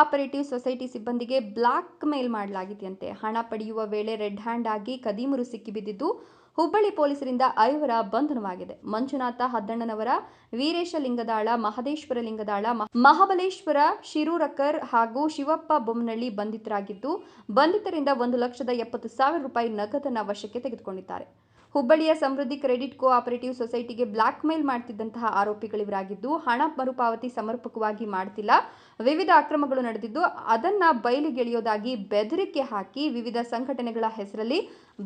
Operative society ಸಿಬ್ಬಂದಿಗೆ blackmail ಮಾಡಲಾಗಿದೆಯಂತೆ ಹಣ ಪಡೆಯುವ ವೇಳೆ ರೆಡ್ ಹ್ಯಾಂಡ್ ಆಗಿ ಕದೀಮರು ಸಿಕ್ಕಿಬಿದ್ದಿದ್ದು ಹುಬ್ಬಳ್ಳಿ ಪೊಲೀಸರಿಂದ ಐವರ ಬಂಧನವಾಗಿದೆ. ಮಂಜುನಾಥ ಹದ್ದಣ್ಣನವರ, ವೀರೇಶ ಲಿಂಗದಾಳ, ಮಹದೇಶ್ವರ ಲಿಂಗದಾಳ ಮಹಾಬಲೇಶ್ವರ ಶಿರೂರಕರ್ ಹಾಗೂ ಶಿವಪ್ಪ ಬೊಮ್ಮನಳ್ಳಿ ಬಂಧಿತರಾಗಿದ್ದು ಬಂಧಿತರಿಂದ ಒಂದು ಲಕ್ಷದ ಎಪ್ಪತ್ತು ಸಾವಿರ ರೂಪಾಯಿ ನಗದನ್ನ ವಶಕ್ಕೆ ತೆಗೆದುಕೊಂಡಿದ್ದಾರೆ. ಹುಬ್ಬಳ್ಳಿಯ ಸಮೃದ್ಧಿ ಕ್ರೆಡಿಟ್ ಕೋಆಪರೇಟಿವ್ ಸೊಸೈಟಿಗೆ ಬ್ಲಾಕ್ ಮೇಲ್ ಮಾಡ್ತಿದ್ದಂತಹ ಆರೋಪಿಗಳಿವರಾಗಿದ್ದು ಹಣ ಮರುಪಾವತಿ ಸಮರ್ಪಕವಾಗಿ ಮಾಡ್ತಿಲ್ಲ. ವಿವಿಧ ಅಕ್ರಮಗಳು ನಡೆದಿದ್ದು, ಅದನ್ನ ಬಯಲಿಗೆಳೆಯೋದಾಗಿ ಬೆದರಿಕೆ ಹಾಕಿ ವಿವಿಧ ಸಂಘಟನೆಗಳ ಹೆಸರಲ್ಲಿ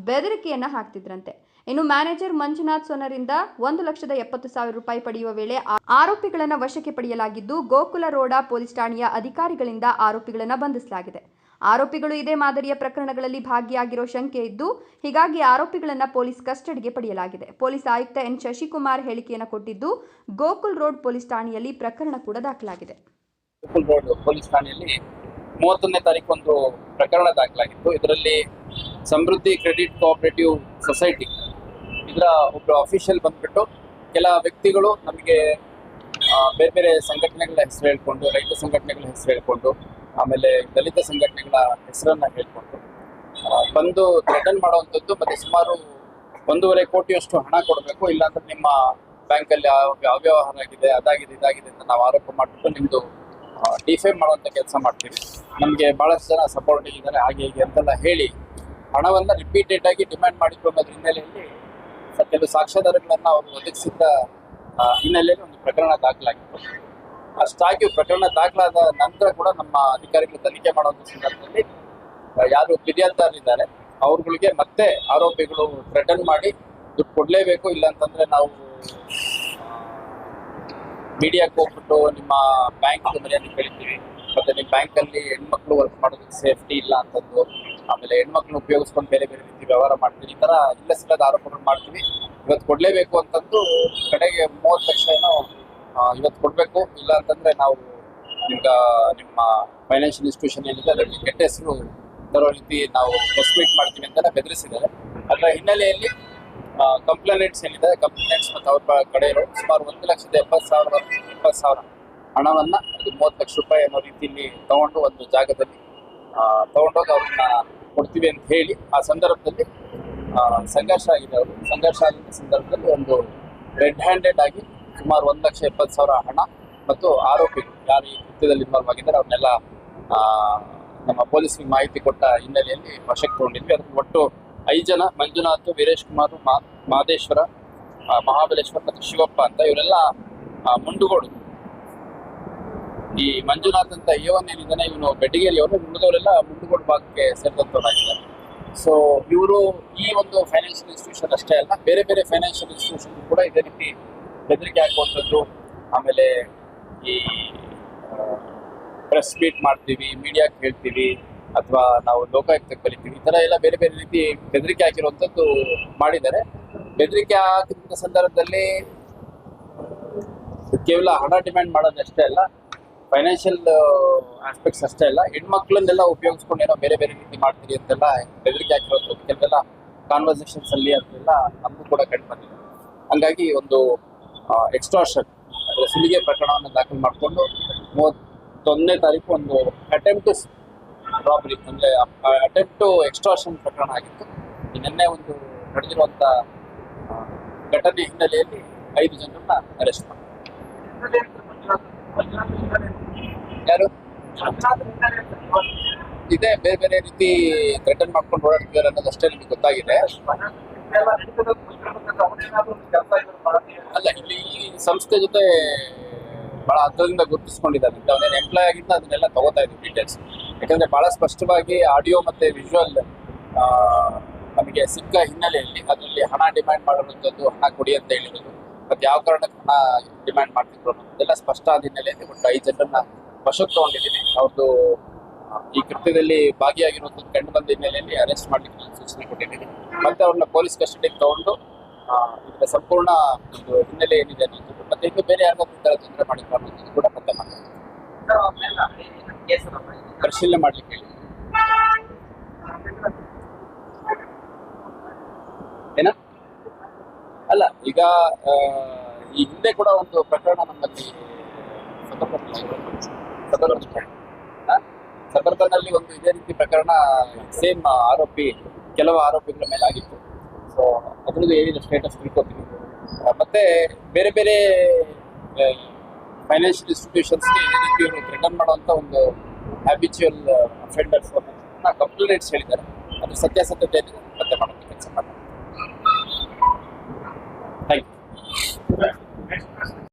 ಬೆದರಿಕೆಯನ್ನ ಹಾಕ್ತಿದ್ರಂತೆ. ಇನ್ನು ಮ್ಯಾನೇಜರ್ ಮಂಜುನಾಥ್ ಸೋನರಿಂದ ಒಂದು ಲಕ್ಷದ ಎಪ್ಪತ್ತು ಸಾವಿರ ರೂಪಾಯಿ ಪಡೆಯುವ ವೇಳೆ ಆರೋಪಿಗಳನ್ನು ಆರೋಪಿಗಳನ್ನ ವಶಕ್ಕೆ ಪಡೆಯಲಾಗಿದ್ದು, ಗೋಕುಲ ರೋಡ ಪೊಲೀಸ್ ಠಾಣೆಯ ಅಧಿಕಾರಿಗಳಿಂದ ಆರೋಪಿಗಳನ್ನು ಬಂಧಿಸಲಾಗಿದೆ. ಆರೋಪಿಗಳು ಇದೇ ಮಾದರಿಯ ಪ್ರಕರಣಗಳಲ್ಲಿ ಭಾಗಿಯಾಗಿರೋ ಶಂಕೆ ಇದ್ದು, ಹೀಗಾಗಿ ಆರೋಪಿಗಳನ್ನು ಪೊಲೀಸ್ ಕಸ್ಟಡಿಗೆ ಪಡೆಯಲಾಗಿದೆ. ಪೊಲೀಸ್ ಆಯುಕ್ತ ಎನ್. ಶಶಿಕುಮಾರ್ ಹೇಳಿಕೆಯನ್ನು ಕೊಟ್ಟಿದ್ದು, ಗೋಕುಲ್ ರೋಡ್ ಪೊಲೀಸ್ ಠಾಣೆಯಲ್ಲಿ ಪ್ರಕರಣ ಕೂಡ ದಾಖಲಾಗಿದೆ. ಗೋಕುಲ್ ರೋಡ್ ಪೊಲೀಸ್ ಠಾಣೆಯಲ್ಲಿ ಮೂವತ್ತೊಂದನೇ ತಾರೀಕು ಒಂದು ಪ್ರಕರಣ ದಾಖಲಾಗಿತ್ತು. ಇದರಲ್ಲಿ ಸಮೃದ್ಧಿ ಕ್ರೆಡಿಟ್ ಕೋಆಪರೇಟಿವ್ ಸೊಸೈಟಿ ಇದರ ಒಬ್ಬ ಅಫಿಷಿಯಲ್ ಬಂದ್ಬಿಟ್ಟು ಕೆಲ ವ್ಯಕ್ತಿಗಳು ನಮಗೆ ಬೇರೆ ಬೇರೆ ಸಂಘಟನೆಗಳ ಹೆಸರು ಹೇಳ್ಕೊಂಡು, ರೈತ ಸಂಘಟನೆಗಳ ಹೆಸರು ಹೇಳ್ಕೊಂಡು ಆಮೇಲೆ ದಲಿತ ಸಂಘಟನೆಗಳ ಹೆಸರನ್ನ ಹೇಳ್ಕೊಂಡು ಬಂದು ಥ್ರೆಟನ್ ಮಾಡುವಂಥದ್ದು ಮತ್ತೆ ಸುಮಾರು ಒಂದೂವರೆ ಕೋಟಿಯಷ್ಟು ಹಣ ಕೊಡಬೇಕು, ಇಲ್ಲಾಂದ್ರೆ ನಿಮ್ಮ ಬ್ಯಾಂಕಲ್ಲಿ ಅವ್ಯವಹಾರ ಆಗಿದೆ, ಅದಾಗಿದೆ, ಇದಾಗಿದೆ ಅಂತ ನಾವು ಆರೋಪ ಮಾಡಿಬಿಟ್ಟು ನಿಮ್ಮದು ಡಿಫೈಮ್ ಮಾಡುವಂಥ ಕೆಲಸ ಮಾಡ್ತೀವಿ. ನಮಗೆ ಭಾಳಷ್ಟು ಜನ ಸಪೋರ್ಟ್ ಇದ್ದಾರೆ, ಹಾಗೆ ಹೀಗೆ ಅಂತೆಲ್ಲ ಹೇಳಿ ಹಣವನ್ನು ರಿಪೀಟೆಡ್ ಆಗಿ ಡಿಮ್ಯಾಂಡ್ ಅನ್ನೋದ್ರ ಹಿನ್ನೆಲೆಯಲ್ಲಿ ಕೆಲವು ಸಾಕ್ಷ್ಯಾಧಾರಗಳನ್ನು ಅವರು ಒದಗಿಸಿದ್ದ ಹಿನ್ನೆಲೆಯಲ್ಲಿ ಒಂದು ಪ್ರಕರಣ ದಾಖಲಾಗಿತ್ತು. ಅಷ್ಟಾಗಿ ಪ್ರಕರಣ ದಾಖಲಾದ ನಂತರ ಕೂಡ ನಮ್ಮ ಅಧಿಕಾರಿಗಳು ತನಿಖೆ ಮಾಡುವಂಥ ಸಂದರ್ಭದಲ್ಲಿ ಯಾರು ಫಿರ್ಯಾದಾರರಿದ್ದಾರೆ ಅವ್ರಗಳಿಗೆ ಮತ್ತೆ ಆರೋಪಿಗಳು ಥ್ರೆಟನ್ ಮಾಡಿ ದುಡ್ಡು ಕೊಡಲೇಬೇಕು ಇಲ್ಲ ಅಂತಂದ್ರೆ ನಾವು ಮೀಡಿಯಾಕ್ಕೆ ಹೋಗ್ಬಿಟ್ಟು ನಿಮ್ಮ ಬ್ಯಾಂಕ್ ಮರ್ಯಾದೆ ಕೇಳ್ತೀವಿ. ಮತ್ತೆ ನಿಮ್ಮ ಬ್ಯಾಂಕಲ್ಲಿ ಹೆಣ್ಮಕ್ಳು ವರ್ಕ್ ಮಾಡೋದಕ್ಕೆ ಸೇಫ್ಟಿ ಇಲ್ಲ ಅಂತದ್ದು, ಆಮೇಲೆ ಹೆಣ್ಮಕ್ಳು ಉಪಯೋಗಿಸ್ಕೊಂಡು ಬೇರೆ ಬೇರೆ ರೀತಿ ವ್ಯವಹಾರ ಮಾಡ್ತೀವಿ. ಈ ತರ ಇಲ್ಲ ಸಿಗದ ಆರೋಪಗಳು ಮಾಡ್ತೀವಿ. ಇವತ್ತು ಕೊಡಲೇಬೇಕು ಅಂತಂದು ಕಡೆಗೆ ಮೂವತ್ತು ಲಕ್ಷ ಏನೋ ಇವತ್ತು ಕೊಡಬೇಕು. ಇಲ್ಲ ಅಂತಂದ್ರೆ ನಾವು ಈಗ ನಿಮ್ಮ ಫೈನಾನ್ಷಿಯಲ್ ಇನ್ಸ್ಟಿಟ್ಯೂಷನ್ ಏನಿದೆ ಅದರಲ್ಲಿ ಕೆಟ್ಟ ಹೆಸರು ತರೋ ರೀತಿ ನಾವು ಮೀಟ್ ಮಾಡ್ತೀವಿ ಅಂತೆಲ್ಲ ಬೆದರಿಸಿದ್ದಾರೆ. ಅದರ ಹಿನ್ನೆಲೆಯಲ್ಲಿ ಕಂಪ್ಲೇಂಟ್ಸ್ ಏನಿದೆ ಕಂಪ್ಲೇಂಟ್ಸ್ ಮತ್ತು ಅವ್ರ ಕಡೆ ಸುಮಾರು ಒಂದು ಲಕ್ಷದ ಎಪ್ಪತ್ತು ಸಾವಿರ ಇಪ್ಪತ್ತು ಸಾವಿರ ಹಣವನ್ನು ಅದು ಮೂವತ್ತು ಲಕ್ಷ ರೂಪಾಯಿ ಅನ್ನೋ ರೀತಿಯಲ್ಲಿ ತಗೊಂಡು ಒಂದು ಜಾಗದಲ್ಲಿ ತೊಗೊಂಡೋಗಿ ಅವ್ರನ್ನ ಕೊಡ್ತೀವಿ ಅಂತ ಹೇಳಿ ಆ ಸಂದರ್ಭದಲ್ಲಿ ಸಂಘರ್ಷ ಆಗಿದೆ. ಅವರು ಸಂಘರ್ಷ ಆಗಿದ್ದ ಸಂದರ್ಭದಲ್ಲಿ ಒಂದು ರೆಡ್ ಹ್ಯಾಂಡೆಡ್ ಆಗಿ ಸುಮಾರು ಒಂದು ಲಕ್ಷ ಎಪ್ಪತ್ತು ಸಾವಿರ ಹಣ ಮತ್ತು ಆರೋಪಿಗಳು ಯಾರು ಈ ಕೃತ್ಯದಲ್ಲಿ ಇನ್ವಾಲ್ವ್ ಆಗಿದ್ದಾರೆ ಅವ್ರನ್ನೆಲ್ಲ ನಮ್ಮ ಪೊಲೀಸರಿಗೆ ಮಾಹಿತಿ ಕೊಟ್ಟ ಹಿನ್ನೆಲೆಯಲ್ಲಿ ವಶಕ್ಕೆ ತಗೊಂಡಿದ್ವಿ ಅದಕ್ಕೆ ಒಟ್ಟು ಐದು ಜನ, ಮಂಜುನಾಥ್, ವೀರೇಶ್ ಕುಮಾರ್, ಮಾ ಮಹದೇಶ್ವರ ಮಹಾಬಲೇಶ್ವರ ಮತ್ತು ಶಿವಪ್ಪ ಅಂತ ಇವರೆಲ್ಲ ಮುಂಡುಗೋಡು. ಈ ಮಂಜುನಾಥ್ ಅಂತ ಏವನ್ ಏನಿದ್ದಾನೆ ಇವನು ಬೆಡಗೇರಿ ಅವನು ಉಳಿದವರೆಲ್ಲ ಮುಂಡುಗೋಡು ಭಾಗಕ್ಕೆ ಸೇರಿದಂಥವರಾಗಿದ್ದಾರೆ ಸೊ ಇವರು ಈ ಒಂದು ಫೈನಾನ್ಷಿಯಲ್ ಇನ್ಸ್ಟಿಟ್ಯೂಷನ್ ಅಷ್ಟೇ ಅಲ್ಲ, ಬೇರೆ ಬೇರೆ ಫೈನಾನ್ಷಿಯಲ್ ಇನ್ಸ್ಟಿಟ್ಯೂಷನ್ ಕೂಡ ಇದೇ ರೀತಿ ಬೆದರಿಕೆ ಹಾಕುವಂಥದ್ದು, ಆಮೇಲೆ ಈ ಪ್ರೆಸ್ ಮೀಟ್ ಮಾಡ್ತೀವಿ ಮೀಡಿಯಾಕ್ಕೆ ಹೇಳ್ತೀವಿ, ಅಥವಾ ನಾವು ಲೋಕಾಯುಕ್ತಕ್ಕೆ ಕಲಿತೀವಿ ಈ ಥರ ಎಲ್ಲ ಬೇರೆ ಬೇರೆ ರೀತಿ ಬೆದರಿಕೆ ಹಾಕಿರುವಂಥದ್ದು ಮಾಡಿದ್ದಾರೆ. ಬೆದರಿಕೆ ಹಾಕಿದ ಸಂದರ್ಭದಲ್ಲಿ ಕೇವಲ ಹಣ ಡಿಮ್ಯಾಂಡ್ ಮಾಡೋದಷ್ಟೇ ಅಲ್ಲ ಫೈನಾನ್ಷಿಯಲ್ ಆಸ್ಪೆಕ್ಟ್ಸ್ ಅಷ್ಟೇ ಅಲ್ಲ. ಹೆಣ್ಮಕ್ಳನ್ನೆಲ್ಲ ಉಪಯೋಗಿಸ್ಕೊಂಡು ಏನೋ ಬೇರೆ ಬೇರೆ ರೀತಿ ಮಾಡ್ತೀರಿ ಅಂತೆಲ್ಲ ಬೆದರಿಕೆ ಹಾಕಿರೋದು ಕೆಲವೆಲ್ಲ ಕಾನ್ವರ್ಸೇಷನ್ಸ್ ಅಲ್ಲಿ ಅಂತೆಲ್ಲ ನಮಗೂ ಕೂಡ ಕಂಡು ಬಂದಿದೆ. ಹಂಗಾಗಿ ಒಂದು ಎಕ್ಸ್ಟ್ರಾಷನ್ ಅಂದರೆ ಸುಲಿಗೆ ಪ್ರಕರಣವನ್ನು ದಾಖಲು ಮಾಡಿಕೊಂಡು ಮೂವತ್ತೊಂದನೇ ತಾರೀಕು ಒಂದು ಅಟೆಂಪ್ಟ್ ರಾಬರಿ ಅಂದರೆ ಅಟೆಂಪ್ಟ್ ಎಕ್ಸ್ಟ್ರಾಷನ್ ಪ್ರಕರಣ ಆಗಿತ್ತು. ನಿನ್ನೆ ಒಂದು ನಡೆದಿರುವಂಥ ಘಟನೆ ಹಿನ್ನೆಲೆಯಲ್ಲಿ ಐದು ಜನರನ್ನ ಅರೆಸ್ಟ್ ಮಾಡಿದ್ರು. ಯಾರು? ಇದೆ, ಬೇರೆ ಬೇರೆ ರೀತಿ ಥ್ರೆಟನ್ ಮಾಡ್ಕೊಂಡು ಓಡಾಡ್ತಿದ್ದಾರೆ ಅನ್ನೋದಷ್ಟೇ ನಿಮಗೆ ಗೊತ್ತಾಗಿದೆ. ಅಲ್ಲ, ಇಲ್ಲಿ ಸಂಸ್ಥೆ ಜೊತೆ ಬಹಳ ಹತ್ತಿರದಿಂದ ಗುರುತಿಸ್ಕೊಂಡಿದ್ದಾರೆ. ಅವನೇನು ಎಂಪ್ಲಾಯ್ ಆಗಿದ್ದ ಅದನ್ನೆಲ್ಲ ತಗೋತಾ ಇದ್ದೀವಿ ಡೀಟೇಲ್ಸ್ ಯಾಕಂದ್ರೆ ಬಹಳ ಸ್ಪಷ್ಟವಾಗಿ ಆಡಿಯೋ ಮತ್ತೆ ವಿಜುವಲ್ ನಮಗೆ ಸಿಕ್ಕ ಹಿನ್ನೆಲೆಯಲ್ಲಿ ಅದರಲ್ಲಿ ಹಣ ಡಿಮ್ಯಾಂಡ್ ಮಾಡುವಂಥದ್ದು, ಹಣ ಕೊಡಿ ಅಂತ ಹೇಳಿರೋದು. ಮತ್ತೆ ಯಾವ ಕಾರಣಕ್ಕೆ ಹಣ ಡಿಮ್ಯಾಂಡ್ ಮಾಡ್ತಿದ್ರು ಅನ್ನೋದೆಲ್ಲ ಸ್ಪಷ್ಟ ಆದ ಹಿನ್ನೆಲೆಯಲ್ಲಿ ಒಂದು ಐದು ಜನರನ್ನ ವಶಕ್ಕೆ ತಗೊಂಡಿದ್ದೀನಿ. ಅವ್ರದ್ದು ಈ ಕೃತ್ಯದಲ್ಲಿ ಭಾಗಿಯಾಗಿರುವಂತ ಕಂಡು ಬಂದ ಹಿನ್ನೆಲೆಯಲ್ಲಿ ಅರೆಸ್ಟ್ ಮಾಡಲಿಕ್ಕೆ ನಾನು ಸೂಚನೆ ಕೊಟ್ಟಿದ್ದೀನಿ. ಮತ್ತೆ ಅವ್ರನ್ನ ಪೊಲೀಸ್ ಕಸ್ಟಡಿಗೆ ತಗೊಂಡು ಇದರ ಸಂಪೂರ್ಣ ಹಿನ್ನೆಲೆ ಏನಿದೆ ಅನ್ನೋದು ಮತ್ತೆ ಇನ್ನು ಬೇರೆ ಯಾರಿಗೋ ಈ ಥರ ತೊಂದರೆ ಮಾಡಿದ್ರು ಅನ್ನೋದು ಕೂಡ ಪತ್ತೆ ಮಾಡ್ತೀನಿ ಪರಿಶೀಲನೆ ಮಾಡ್ಲಿಕ್ಕೆ ಹೇಳಿ. ಏನ? ಅಲ್ಲ, ಈಗ ಈ ಹಿಂದೆ ಕೂಡ ಒಂದು ಪ್ರಕರಣ ನಮ್ಮಲ್ಲಿ ಸದರ್ಭದಲ್ಲಿ ಒಂದು ಇದೇ ರೀತಿ ಪ್ರಕರಣ ಸೇಮ್ ಆರೋಪಿ, ಕೆಲವು ಆರೋಪಿಗಳ ಮೇಲೆ ಆಗಿತ್ತು ಸೊ ಅದ್ರದ್ದು ಏನಿದೆ ಸ್ಟೇಟಸ್ ತಿಳ್ಕೊತೀವಿ ಮತ್ತೆ ಬೇರೆ ಬೇರೆ ಫೈನಾನ್ಷಿಯಲ್ ಇನ್ಸ್ಟಿಟ್ಯೂಷನ್ಸ್ಗೆ ಇದೇ ರೀತಿ ಇವರು ರಿಟರ್ನ್ ಮಾಡುವಂತ ಒಂದು ಹ್ಯಾಬಿಚುವಲ್ ಅಫೆಂಡರ್ಸ್ ಕಂಪ್ಲೇಂಟ್ಸ್ ಹೇಳಿದ್ದಾರೆ. ಅದ್ರ ಸತ್ಯಾಸತ್ಯತೆ ಪತ್ತೆ ಮಾಡೋಕ್ಕೆ ಕೆಲಸ ಮಾಡ್ತಾರೆ ಥ್ಯಾಂಕ್ ಯು